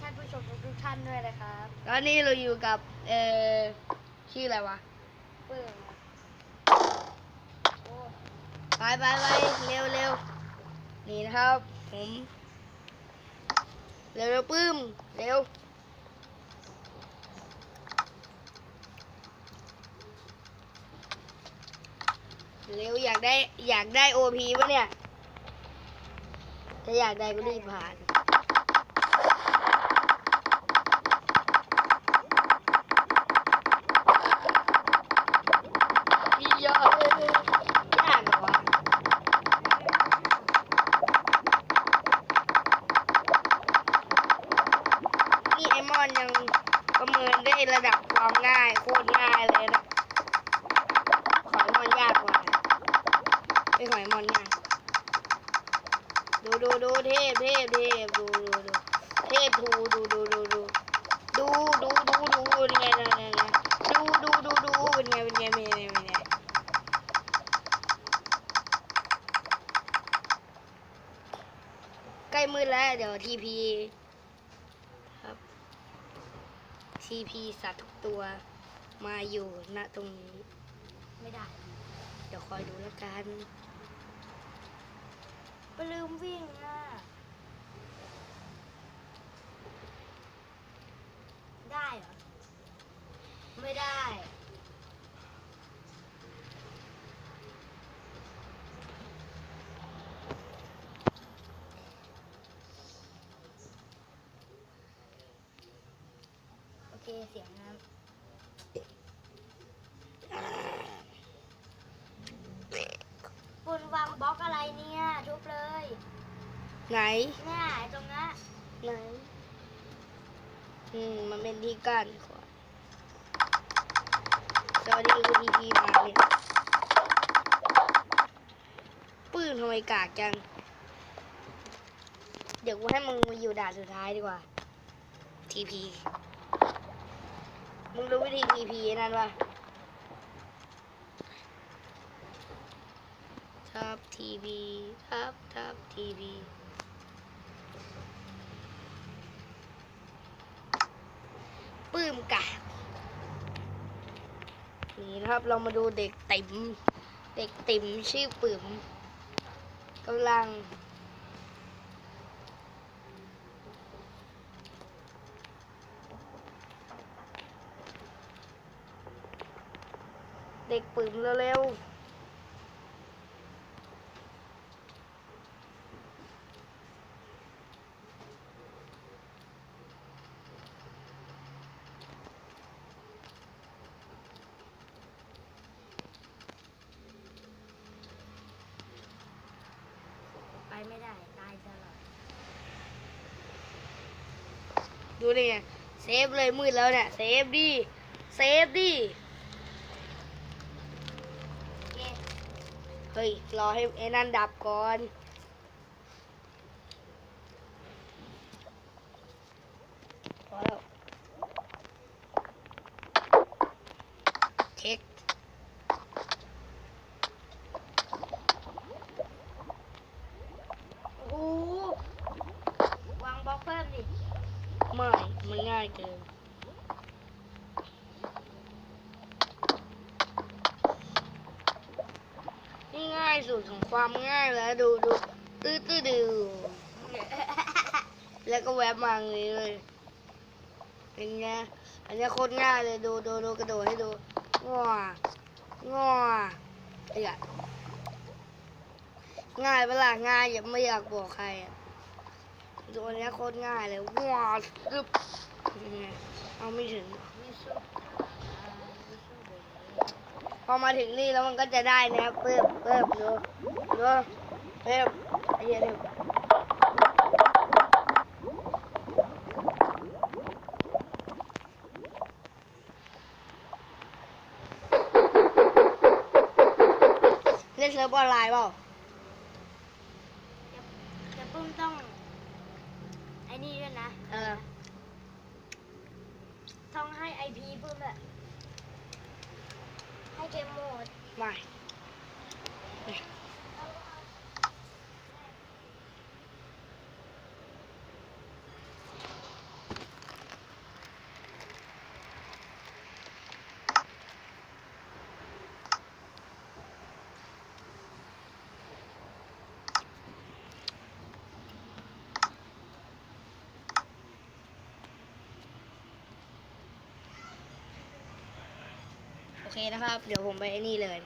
ท่านผู้ชมทุกๆท่านด้วยนะครับตอนนี้เราอยู่กับเอ่อชื่ออะไรวะเปิดนะโอ้ไปไปไปเร็วเร็วนี่นะครับผมเร็วเร็วปื้มเร็วเร็วอยากได้อยากได้โอพีปะเนี่ย ถ้าอยากได้ก็รีบผ่าน อีเยอะเลยยากเหรอวะนี่ไอมอนยังประเมินได้ระดับความง่ายโคตรง่ายเลยนะหอยมอนยากกว่าไอหอยมอนง่ายดูดูดู เทพเทพดูดูดูเทพทูดูดูดูดูดูดูดูดูเป็นไงเป็นไงดูดูดูดูเป็นไงเป็นไงเป็นไงเป็นไงใกล้มืดแล้วเดี๋ยวทีพีครับทีพีสัตว์ทุกตัวมาอยู่ณตรงนี้ ไม่ได้ เดี๋ยวคอยดูแล้วกันไปลืมวิ่งอะ ได้ เหรอ ไม่ได้ โอเค เสียงน้ำคุณวางบล็อกอะไรเนี่ย ทุบเลย ไหน เนี่ยไอ้ตรงนั้น ไหน อืมมันเป็นที่กั้นขวาสวัสดีคุณทีพีมาเนี่ยปื้มทำไมกากจัง เดี๋ยวกูให้มึงมาอยู่ด่านสุดท้ายดีกว่า ทีพี มึงรู้วิธีทีพีนั่นปะทับทีวีทับทับทีวีปื้มกะ นี่นะครับ เรามาดูเด็กติ๋มเด็กติ๋มชื่อปื้มกำลัง เด็กปื้มเร็วๆ ไปไม่ได้ ตายตลอด ดูดิไงเซฟเลยมืดแล้วเนี่ยเซฟดิเซฟดิโอเคเฮ้ยรอให้ไอ้นั่นดับก่อนพอแล้วเช็ค โอ้โหวางบล็อกเพิ่มดิ ไม่ มันง่ายเกิน นี่ง่ายสุดของความง่ายแล้วดูดูตื้อตื้อดูแล้วก็แวบมาอย่างนี้เลยเป็นไงอันนี้โคตรง่ายเลยดูดูดูกระโดดให้ดูง้องอไอ้ยะง่ายเวลาง่ายอย่าไม่อยากบอกใครอะ โดนนี้โคตรง่ายเลยว้าวตึ๊บเอาไม่ถึง พอมาถึงนี่แล้วมันก็จะได้นะเพิ่มเพิ่มดูดูเพิ่มไอ้เหี้ยนี่เล่นเซิร์ฟออนไลน์เปล่าจะปุ้มต้อง นี่ด้วยนะ เออ ต้องให้ไอพีปุ้มแบบให้เกมโหมดไม่เนะครับ เดี๋ยวผมไปไอ้นี่เลย